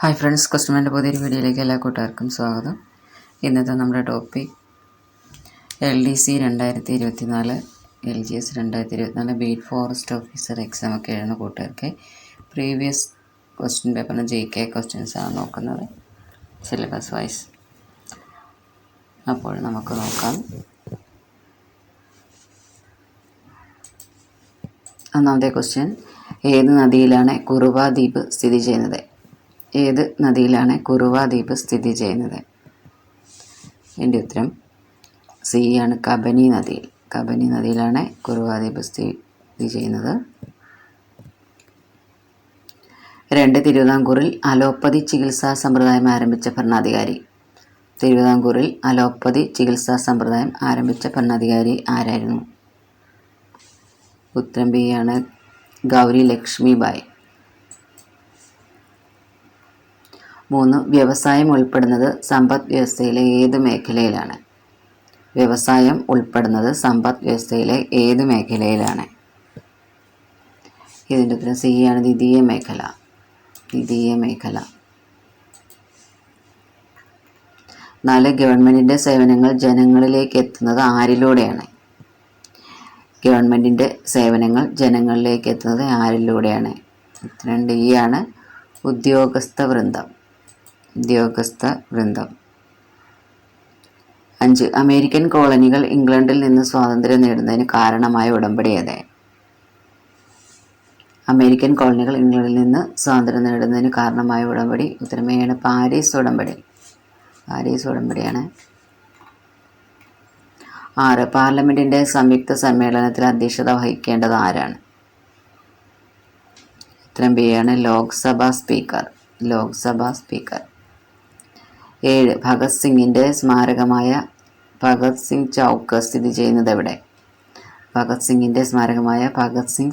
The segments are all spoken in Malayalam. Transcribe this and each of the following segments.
ഹായ് ഫ്രണ്ട്സ് കസ്റ്റമറിന്റെ പുതിയൊരു വീഡിയോയിലേക്ക് എല്ലാ കൂട്ടുകാർക്കും സ്വാഗതം. ഇന്നത്തെ നമ്മുടെ ടോപ്പിക് എൽ ഡി സി രണ്ടായിരത്തി ഇരുപത്തി നാല് എൽ ജി എസ് രണ്ടായിരത്തി ഇരുപത്തിനാല് ബീറ്റ് ഫോറസ്റ്റ് ഓഫീസർ എക്സാം ഒക്കെ എഴുതുന്ന കൂട്ടുകാർക്ക് പ്രീവിയസ് ക്വസ്റ്റ്യൻ പേപ്പറിന് ജി കെ ആണ് നോക്കുന്നത് സിലബസ് വൈസ് അപ്പോൾ നമുക്ക് നോക്കാം. ഒന്നാമത്തെ ക്വസ്റ്റ്യൻ ഏത് നദിയിലാണ് കുറുവ ദ്വീപ് സ്ഥിതി ചെയ്യുന്നത്? ഏത് നദിയിലാണ് കുറുവ ദ്വീപ് സ്ഥിതി ചെയ്യുന്നത്? എന്റെ ഉത്തരം സി ആണ് കബനി നദിയിൽ കബനി നദിയിലാണ് കുറുവ ദ്വീപ് സ്ഥിതി ചെയ്യുന്നത്. രണ്ട് തിരുവിതാംകൂറിൽ അലോപ്പതി ചികിത്സാ സമ്പ്രദായം ആരംഭിച്ച ഭരണാധികാരി. തിരുവിതാംകൂറിൽ അലോപ്പതി ചികിത്സാ സമ്പ്രദായം ആരംഭിച്ച ഭരണാധികാരി ആരായിരുന്നു? ഉത്തരം ബി ആണ് ഗൗരി ലക്ഷ്മിബായി മൂന്ന് വ്യവസായം ഉൾപ്പെടുന്നത് സമ്പദ് വ്യവസ്ഥയിലെ ഏത് മേഖലയിലാണ്? വ്യവസായം ഉൾപ്പെടുന്നത് സമ്പദ് വ്യവസ്ഥയിലെ ഏത് മേഖലയിലാണ്? ഇതിന്റെ ഉത്തരം സി ആണ്. ദ്വിതീയ മേഖല. ദ്വിതീയ മേഖല. നാല് ഗവൺമെന്റിന്റെ സേവനങ്ങൾ ജനങ്ങളിലേക്ക് എത്തുന്നത് ആരിലൂടെയാണ്? ഗവൺമെന്റിന്റെ സേവനങ്ങൾ ജനങ്ങളിലേക്ക് എത്തുന്നത് ആരിലൂടെയാണ്? ഉത്തരം ഡി ആണ്. ഉദ്യോഗസ്ഥ വൃന്ദം. ഉദ്യോഗസ്ഥ വൃന്ദം. അഞ്ച്. അമേരിക്കൻ കോളനികൾ ഇംഗ്ലണ്ടിൽ നിന്ന് സ്വാതന്ത്ര്യം നേടുന്നതിന് കാരണമായ ഉടമ്പടി ഏത്? അമേരിക്കൻ കോളനികൾ ഇംഗ്ലണ്ടിൽ നിന്ന് സ്വാതന്ത്ര്യം നേടുന്നതിന് കാരണമായ ഉടമ്പടി ഉത്തരമേയാണ് പാരീസ് ഉടമ്പടി. പാരീസ് ഉടമ്പടിയാണ്. ആറ്. പാർലമെന്റിന്റെ സംയുക്ത സമ്മേളനത്തിൽ അധ്യക്ഷത വഹിക്കേണ്ടത് ആരാണ്? ഉത്തരം ബിയാണ് ലോക്സഭാ സ്പീക്കർ. ലോക്സഭാ സ്പീക്കർ. ഏഴ്. ഭഗത് സിംഗിന്റെ സ്മാരകമായ ഭഗത് സിംഗ് ചൗക്ക് സ്ഥിതി ചെയ്യുന്നത് എവിടെ? ഭഗത് സിംഗിന്റെ സ്മാരകമായ ഭഗത് സിംഗ്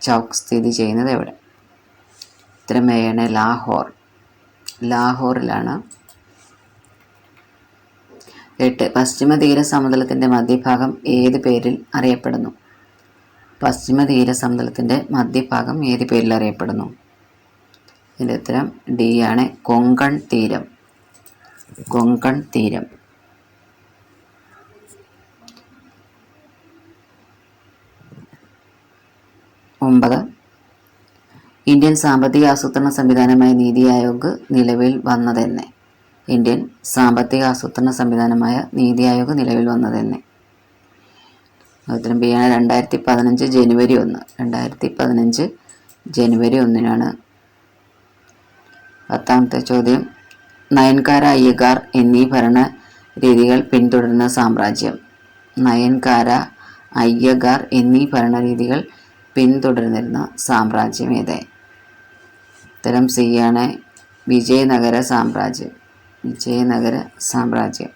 ചൗക്ക് സ്ഥിതി ചെയ്യുന്നത് എവിടെ? ഉത്തരമേയാണ് ലാഹോർ. ലാഹോറിലാണ്. എട്ട്. പശ്ചിമ തീര സമതലത്തിന്റെ മധ്യഭാഗം ഏത് പേരിൽ അറിയപ്പെടുന്നു? പശ്ചിമ തീര സമതലത്തിന്റെ മധ്യഭാഗം ഏത് പേരിൽ അറിയപ്പെടുന്നു? ഇതിന്റെ ഉത്തരം ഡി ആണ്. കൊങ്കൺ തീരം. കൊങ്കൺ തീരം. ഒമ്പത്. ഇന്ത്യൻ സാമ്പത്തിക ആസൂത്രണ സംവിധാനമായ നീതി ആയോഗ് നിലവിൽ വന്നതെന്ന്. ഇന്ത്യൻ സാമ്പത്തിക ആസൂത്രണ സംവിധാനമായ നീതി ആയോഗ് നിലവിൽ വന്നതെന്ന്. ഉത്തരം ബി ആണ് രണ്ടായിരത്തി പതിനഞ്ച് ജനുവരി ഒന്ന്. രണ്ടായിരത്തി പതിനഞ്ച് ജനുവരി ഒന്നിനാണ് പത്താമത്തെ ചോദ്യം. നയൻകാര അയ്യകാർ എന്നീ ഭരണ രീതികൾ പിന്തുടരുന്ന സാമ്രാജ്യം. നയൻകാര അയ്യകാർ എന്നീ ഭരണരീതികൾ പിന്തുടർന്നിരുന്ന സാമ്രാജ്യം ഏത് ഉത്തരം സി ആണ്. വിജയനഗര സാമ്രാജ്യം. വിജയനഗര സാമ്രാജ്യം.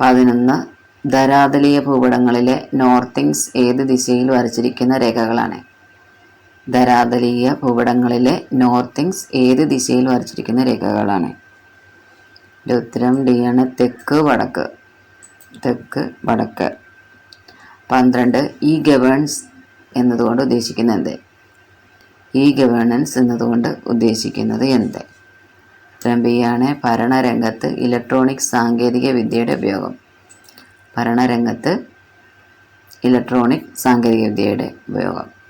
പതിനൊന്ന് ധരാതലീയ ഭൂപടങ്ങളിലെ നോർത്തിങ്സ് ഏത് ദിശയിൽ വരച്ചിരിക്കുന്ന രേഖകളാണ്? ധരാതലീയ ഭൂപടങ്ങളിലെ നോർത്തിങ്സ് ഏത് ദിശയിൽ വരച്ചിരിക്കുന്ന രേഖകളാണ്? ഉത്തരം ഡി ആണ് തെക്ക് വടക്ക്. തെക്ക് വടക്ക്. പന്ത്രണ്ട് ഇ ഗവേൺസ് എന്നതുകൊണ്ട് ഉദ്ദേശിക്കുന്നത് എന്ത്? ഇ ഗവേണൻസ് എന്നതുകൊണ്ട് ഉദ്ദേശിക്കുന്നത് എന്ത്? ഉത്തരം ബി ആണ് ഭരണരംഗത്ത് ഇലക്ട്രോണിക് സാങ്കേതിക വിദ്യയുടെ ഉപയോഗം. ഭരണരംഗത്ത് ഇലക്ട്രോണിക് സാങ്കേതികവിദ്യയുടെ ഉപയോഗം.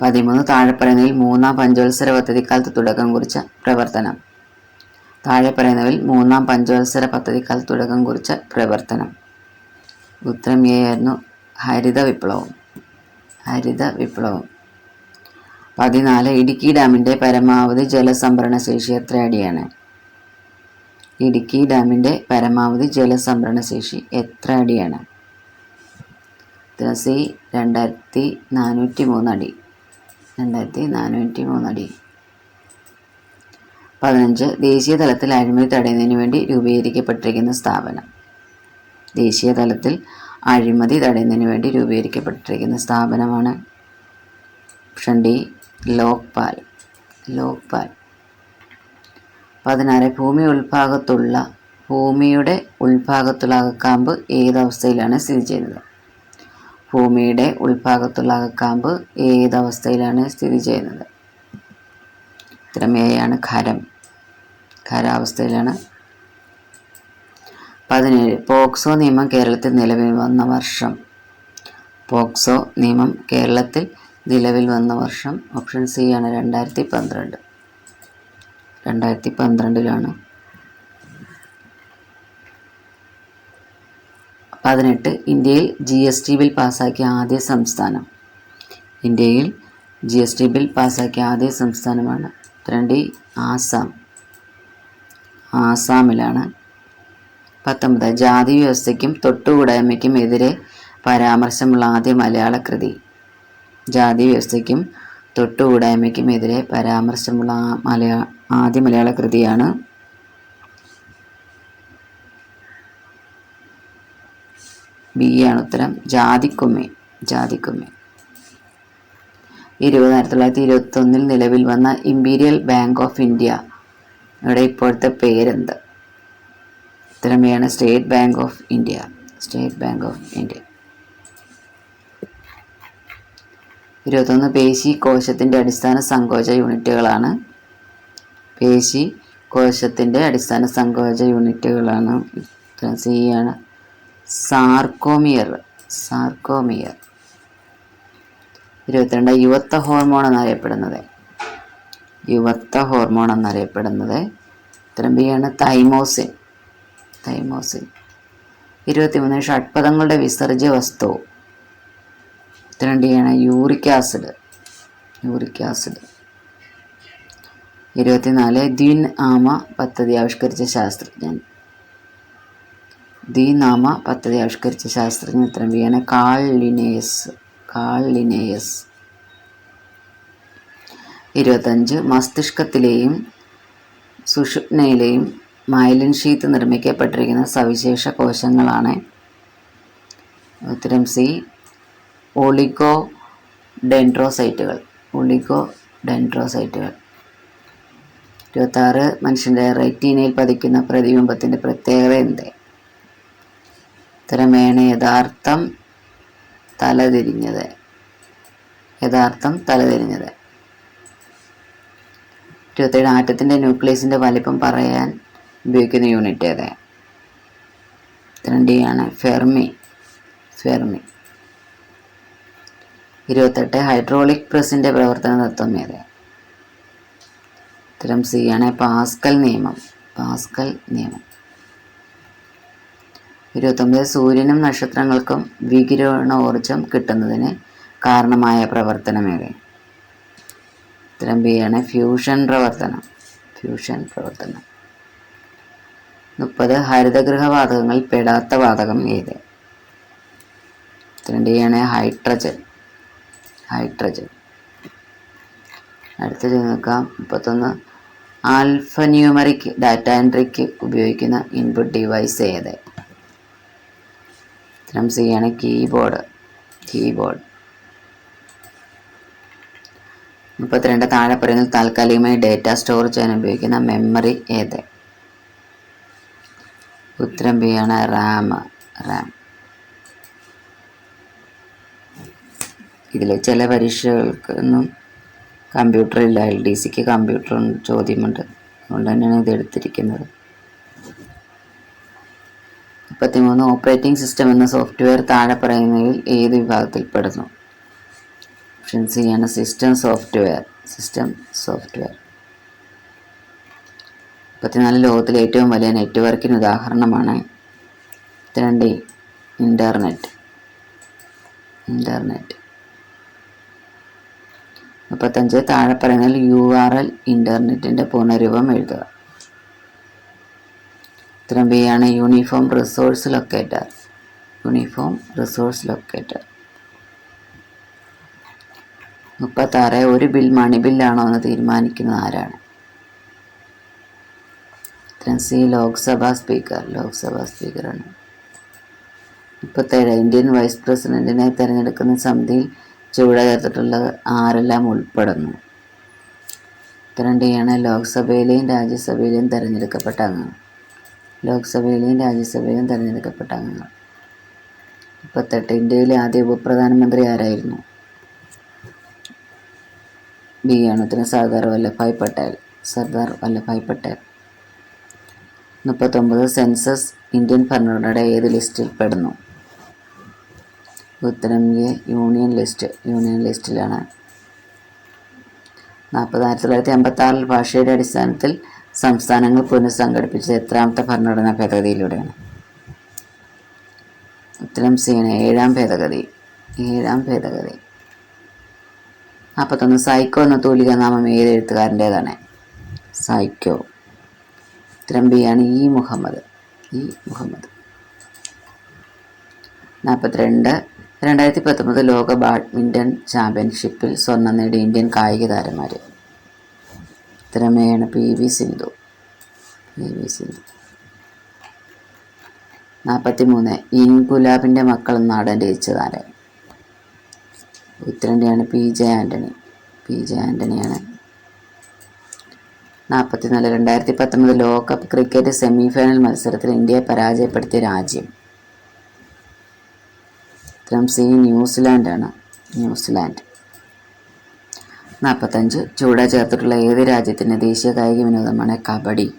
പതിമൂന്ന് താഴെ പറയുന്നതിൽ മൂന്നാം പഞ്ചവത്സര പദ്ധതിക്കാലത്ത് തുടക്കം കുറിച്ച പ്രവർത്തനം. താഴെ പറയുന്നതിൽ മൂന്നാം പഞ്ചവത്സര പദ്ധതിക്കാലത്ത് തുടക്കം കുറിച്ച പ്രവർത്തനം. ഉത്തരം എ ആയിരുന്നു ഹരിത വിപ്ലവം. ഹരിത വിപ്ലവം. പതിനാല് ഇടുക്കി ഡാമിന്റെ പരമാവധി ജലസംഭരണ ശേഷി എത്ര അടിയാണ് ഇടുക്കി ഡാമിന്റെ പരമാവധി ജലസംഭരണ ശേഷി എത്ര അടിയാണ് സി രണ്ടായിരത്തി നാനൂറ്റി മൂന്നടി രണ്ടായിരത്തി നാനൂറ്റി മൂന്നടി. പതിനഞ്ച് ദേശീയ തലത്തിൽ അഴിമതി തടയുന്നതിന് വേണ്ടി രൂപീകരിക്കപ്പെട്ടിരിക്കുന്ന സ്ഥാപനം. ദേശീയ തലത്തിൽ അഴിമതി തടയുന്നതിന് വേണ്ടി രൂപീകരിക്കപ്പെട്ടിരിക്കുന്ന സ്ഥാപനമാണ് ഓപ്ഷൻ ഡി ലോക്പാൽ. ലോക്പാൽ. പതിനാറ് ഭൂമി ഉൾഭാഗത്തുള്ള ഭൂമിയുടെ ഉൾഭാഗത്തുള്ള അകക്കാമ്പ് ഏതവസ്ഥയിലാണ് സ്ഥിതി ചെയ്യുന്നത്? ഭൂമിയുടെ ഉൾഭാഗത്തുള്ള അകക്കാമ്പ് ഏതവസ്ഥയിലാണ് സ്ഥിതി ചെയ്യുന്നത്? ഇത്രമേയാണ് ഖരം. ഖരാവസ്ഥയിലാണ്. പതിനേഴ്. പോക്സോ നിയമം കേരളത്തിൽ നിലവിൽ വന്ന വർഷം. പോക്സോ നിയമം കേരളത്തിൽ നിലവിൽ വന്ന വർഷം. ഓപ്ഷൻ സി ആണ്. രണ്ടായിരത്തി പന്ത്രണ്ട്. രണ്ടായിരത്തി പന്ത്രണ്ടിലാണ്. പതിനെട്ട് ഇന്ത്യയിൽ ജി എസ് ടി ബിൽ പാസ്സാക്കിയ ആദ്യ സംസ്ഥാനം. ഇന്ത്യയിൽ ജി എസ് ടി ബിൽ പാസ്സാക്കിയ ആദ്യ സംസ്ഥാനമാണ് ഉത്തരണ്ടി ആസാം. ആസാമിലാണ് പത്തൊമ്പത് ജാതി വ്യവസ്ഥയ്ക്കും തൊട്ടുകൂടായ്മയ്ക്കും എതിരെ പരാമർശമുള്ള ആദ്യ മലയാള കൃതി. ജാതി വ്യവസ്ഥയ്ക്കും തൊട്ടുകൂടായ്മയ്ക്കും എതിരെ പരാമർശമുള്ള മലയാ ആദ്യ മലയാള കൃതിയാണ് ബി ആണ് ഉത്തരം ജാതിക്കുമ്മി ജാതിക്കുമ്മി ഇരുപത് ആയിരത്തി തൊള്ളായിരത്തി ഇരുപത്തി ഒന്നിൽ നിലവിൽ വന്ന ഇമ്പീരിയൽ ബാങ്ക് ഓഫ് ഇന്ത്യ ഇവിടെ ഇപ്പോഴത്തെ പേരെന്ത്? ഉത്തരമയാണ് State Bank of India State Bank of India ഇരുപത്തൊന്ന് പേശി കോശത്തിന്റെ അടിസ്ഥാന സങ്കോച യൂണിറ്റുകളാണ്. പേശി കോശത്തിന്റെ അടിസ്ഥാന സങ്കോച യൂണിറ്റുകളാണ്. സി ആണ്. Sarcomere sarcomere. ഇരുപത്തിരണ്ട് യുവത്വ ഹോർമോൺ എന്നറിയപ്പെടുന്നത്. യുവത്വ ഹോർമോൺ എന്നറിയപ്പെടുന്നത് ഉത്തരം ബി ആണ് തൈമോസിൻ. തൈമോസിൻ. ഇരുപത്തിമൂന്ന് ഷഡ്പദങ്ങളുടെ വിസർജ്യ വസ്തു. ഉത്തരം യൂറിക് ആസിഡ്. Uric acid. ഇരുപത്തിനാല് ദ്വിൻ ആമ പദ്ധതി ആവിഷ്കരിച്ച ശാസ്ത്രജ്ഞൻ. ദ്വിനാമ പദ്ധതി ആവിഷ്കരിച്ച വിയന ആണ് കാൾ ലിനേയസ് കാൾ ലിനേയസ് ഇരുപത്തഞ്ച് മസ്തിഷ്കത്തിലെയും സുഷുപ്നയിലെയും മൈലിൻ ഷീത്ത് നിർമ്മിക്കപ്പെട്ടിരിക്കുന്ന സവിശേഷ കോശങ്ങളാണ്. ഉത്തരം സി ഒളിഗോ ഡെൻഡ്രോസൈറ്റുകൾ ഒളിഗോ ഡെൻഡ്രോസൈറ്റുകൾ ഇരുപത്താറ് മനുഷ്യന്റെ റെറ്റീനയിൽ പതിക്കുന്ന പ്രതിബിംബത്തിന്റെ പ്രത്യേകത എന്ത്? ഉത്തരമേണ് യഥാർത്ഥം തലതിരിഞ്ഞത്. യഥാർത്ഥം തലതിരിഞ്ഞത്. ഇരുപത്തേഴ് ആറ്റത്തിന്റെ ന്യൂക്ലിയസിന്റെ വലിപ്പം പറയാൻ ഉപയോഗിക്കുന്ന യൂണിറ്റ് ഏത്? ഉത്തരം ആണ് ഫെർമി. ഫെർമി. ഇരുപത്തെട്ട് ഹൈഡ്രോളിക് പ്രസിന്റെ പ്രവർത്തന തത്വം ഏത്? ഉത്തരം സി ആണ്. പാസ്കൽ നിയമം. പാസ്കൽ നിയമം. ഇരുപത്തൊമ്പത് സൂര്യനും നക്ഷത്രങ്ങൾക്കും വികിരണോർജം കിട്ടുന്നതിന് കാരണമായ പ്രവർത്തനം ഏത്? ഉത്തരം ബി ഫ്യൂഷൻ പ്രവർത്തനം. ഫ്യൂഷൻ പ്രവർത്തനം. മുപ്പത് ഹരിതഗൃഹവാതകങ്ങളിൽ പെടാത്ത വാതകം ഏത്? ഉത്തരം ഡി ഹൈഡ്രജൻ. ഹൈഡ്രജൻ. അടുത്തത് നോക്കാം. മുപ്പത്തൊന്ന് ആൽഫന്യൂമറിക് ഡാറ്റ എൻട്രിക്ക് ഉപയോഗിക്കുന്ന ഇൻപുട്ട് ഡിവൈസ് ഏത്? ഉത്തരം സി ആണ് കീബോർഡ്. കീബോർഡ്. മുപ്പത്തിരണ്ട് താഴെ പറയുന്നത് താൽക്കാലികമായി ഡേറ്റ സ്റ്റോർ ചെയ്യാൻ ഉപയോഗിക്കുന്ന മെമ്മറി ഏത്? ഉത്തരം ബി ആണ് റാം. റാം. ഇതിൽ ചില പരീക്ഷകൾക്കൊന്നും കമ്പ്യൂട്ടർ ഇല്ല. എൽ ഡി സിക്ക് കമ്പ്യൂട്ടർ ചോദ്യമുണ്ട്. അതുകൊണ്ട് തന്നെയാണ് ഇത് എടുത്തിരിക്കുന്നത്. മുപ്പത്തിമൂന്ന് ഓപ്പറേറ്റിംഗ് സിസ്റ്റം എന്ന സോഫ്റ്റ്വെയർ താഴെ പറയുന്നതിൽ ഏത് വിഭാഗത്തിൽപ്പെടുന്നു ഓപ്ഷൻ സി ആണ് സിസ്റ്റം സോഫ്റ്റ്വെയർ. System software. മുപ്പത്തിനാല് ലോകത്തിലെ ഏറ്റവും വലിയ നെറ്റ്വർക്കിന് ഉദാഹരണമാണ് രണ്ട് ഇന്റർനെറ്റ്. ഇന്റർനെറ്റ്. മുപ്പത്തഞ്ച് താഴെ പറയുന്നതിൽ യു ആർ എൽ ഇന്റർനെറ്റിന്റെ പൂർണരൂപം എഴുതുക. ഉത്തരം ബി ആണ് uniform resource locator uniform resource locator മുപ്പത്താറ് ഒരു ബിൽ മണി ബില്ലാണോ എന്ന് തീരുമാനിക്കുന്നത് ആരാണ്? ഉത്തരം സി ലോക്സഭാ സ്പീക്കർ ലോക്സഭാ സ്പീക്കറാണ് മുപ്പത്തേഴ് ഇന്ത്യൻ വൈസ് പ്രസിഡന്റിനെ തിരഞ്ഞെടുക്കുന്ന സമിതിയിൽ ചുവടെ ചേർത്തിട്ടുള്ള ആരെല്ലാം ഉൾപ്പെടുന്നു? ഉത്തരം ലോക്സഭയിലെയും രാജ്യസഭയിലെയും തിരഞ്ഞെടുക്കപ്പെട്ട അംഗങ്ങൾ ലോക്സഭയിലെയും രാജ്യസഭയിലെയും തിരഞ്ഞെടുക്കപ്പെട്ട അംഗങ്ങൾ. മുപ്പത്തെട്ട് ഇന്ത്യയിലെ ആദ്യ ഉപപ്രധാനമന്ത്രി ആരായിരുന്നു? ബി. ആണ് ഉത്തരം സർദാർ വല്ലഭായ് പട്ടേൽ. സർദാർ വല്ലഭായ് പട്ടേൽ. മുപ്പത്തൊമ്പത് സെൻസസ് ഇന്ത്യൻ ഭരണഘടനയുടെ ഏത് ലിസ്റ്റിൽ പെടുന്നു? ഉത്തരം എ യൂണിയൻ ലിസ്റ്റ്. യൂണിയൻ ലിസ്റ്റിലാണ്. നാൽപ്പത് ആയിരത്തി തൊള്ളായിരത്തി അമ്പത്തി ആറിൽ ഭാഷയുടെ അടിസ്ഥാനത്തിൽ സംസ്ഥാനങ്ങൾ പുനഃസംഘടിപ്പിച്ചത് എത്രാമത്തെ ഭരണഘടനാ ഭേദഗതിയിലൂടെയാണ്. ഉത്തരം സീന ഏഴാം ഭേദഗതി. ഏഴാം ഭേദഗതി. നാൽപ്പത്തൊന്ന് സൈക്കോ എന്ന തൂലിക നാമം ഏത് എഴുത്തുകാരന്റേതാണ്? സൈക്കോ. ഉത്തരം ബി ആണ്. ഇ മുഹമ്മദ്. ഇ മുഹമ്മദ്. നാൽപ്പത്തിരണ്ട് രണ്ടായിരത്തി പത്തൊമ്പത് ലോക ബാഡ്മിന്റൺ ചാമ്പ്യൻഷിപ്പിൽ സ്വർണം നേടിയ ഇന്ത്യൻ കായിക താരന്മാർ ഉത്തരമേയാണ് P V Sindhu. P V Sindhu. നാൽപ്പത്തി മൂന്ന് ഇൻകുലാബിന്റെ മക്കൾ നാടൻ രചിച്ചതാരെ ഉത്തരന്റെയാണ് P J Antony P J ആന്റണിയാണ് നാൽപ്പത്തിനാല് രണ്ടായിരത്തി പത്തൊമ്പത് ലോകകപ്പ് ക്രിക്കറ്റ് സെമി ഫൈനൽ മത്സരത്തിൽ ഇന്ത്യയെ പരാജയപ്പെടുത്തിയ രാജ്യം. ഉത്തരം സി ന്യൂസിലാൻഡാണ്. ന്യൂസിലാൻഡ്. നാൽപ്പത്തഞ്ച് ചൂട ചേർത്തിട്ടുള്ള ഏത് രാജ്യത്തിന്റെ ദേശീയ കായിക വിനോദമാണ് കബഡി?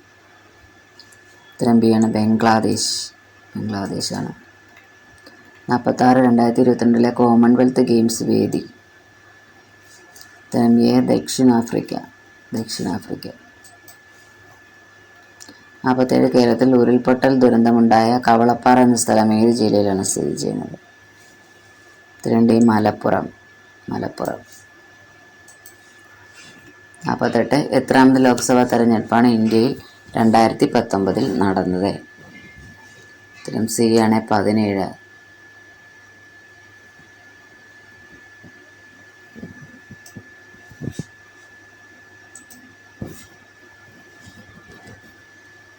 ഉത്തരം ബി ആണ് ബംഗ്ലാദേശ്. ബംഗ്ലാദേശാണ്. നാൽപ്പത്താറ് രണ്ടായിരത്തി ഇരുപത്തിരണ്ടിലെ കോമൺവെൽത്ത് ഗെയിംസ് വേദി. ഉത്തരം എ ദക്ഷിണാഫ്രിക്ക. ദക്ഷിണാഫ്രിക്ക. നാൽപ്പത്തേഴ് കേരളത്തിൽ ഉരുൾപൊട്ടൽ ദുരന്തമുണ്ടായ കവളപ്പാറ എന്ന സ്ഥലം ഏത് ജില്ലയിലാണ് സ്ഥിതി ചെയ്യുന്നത്? ഉത്തരം ഡി മലപ്പുറം. മലപ്പുറം. നാൽപ്പത്തെട്ട് എത്രാമത് ലോക്സഭാ തെരഞ്ഞെടുപ്പാണ് ഇന്ത്യയിൽ രണ്ടായിരത്തി പത്തൊമ്പതിൽ നടന്നത്. ഉത്തരം സി ആണ് പതിനേഴ്.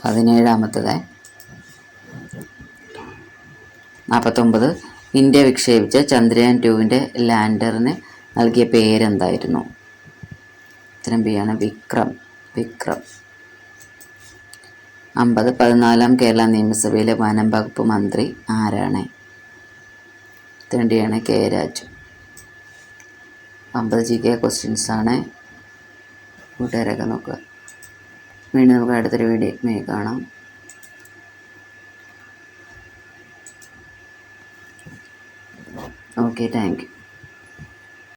പതിനേഴാമത്തത്. നാൽപ്പത്തൊമ്പത് ഇന്ത്യ വിക്ഷേപിച്ച ചന്ദ്രയാൻ ടുവിന്റെ ലാൻഡറിന് നൽകിയ പേരെന്തായിരുന്നു? ഉത്തരം ബി ആണ്. വിക്രം. വിക്രം. അമ്പത് പതിനാലാം കേരള നിയമസഭയിലെ വനം വകുപ്പ് മന്ത്രി ആരാണ്? ഉത്തരണ്ടിയാണ് കെ രാജു. അമ്പത് ജി കെ ക്വസ്റ്റ്യൻസ് ആണ്. കൂട്ടുകാരൊക്കെ നോക്കുക. വീണ്ടും നമുക്ക് അടുത്തൊരു വീഡിയോ കാണാം. Okay thank you